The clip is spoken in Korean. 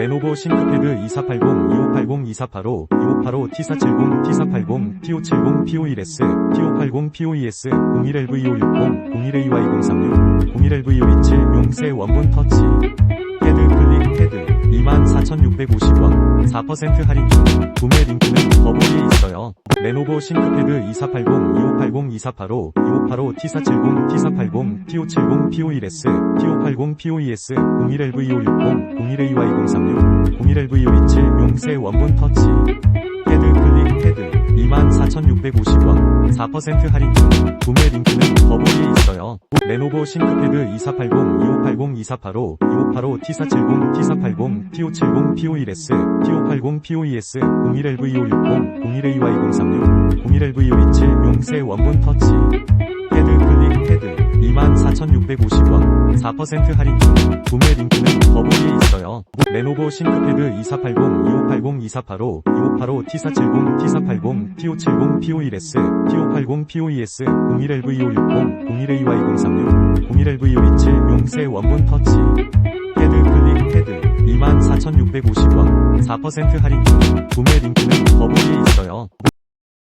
레노버 싱크패드 2480, 2580, 2485, 2585, T470, T480, T570, P51S, T580, P52S, 01LV560, 01AY036, 01LV527, 용세 원본 터치. 패드 클릭 패드 24,650원 4% 할인 중 구매 링크는 더보기에 있어요. 레노버 싱크패드 2480, 2580, 2485, 2585, T470, T480, T570, P51S, T580, P52S, 01LV560, 01AY036, 01LV527 용세 원본 터치. 패드 클릭 패드 24,650원 4% 할인 중 구매 링크는 더보기에 있어요. 레노버 싱크패드 2480, 2580, 2485, 2585, T470, T480, T570, P51S, T580, P52S, 01LV560, 01AY036, 01LV527 용세 원본 터치. 패드 클릭 패드 24,650원 4% 할인 중 구매 링크는 레노버 싱크패드 2480, 2580, 2485, 2585, T470, T480, T570, P51S, T580, P52S, 01LV560, 01AY036, 01LV527 용세 원본 터치. 패드 클릭 패드 24,650원 4% 할인 중 구매 링크는 더보기에 있어요.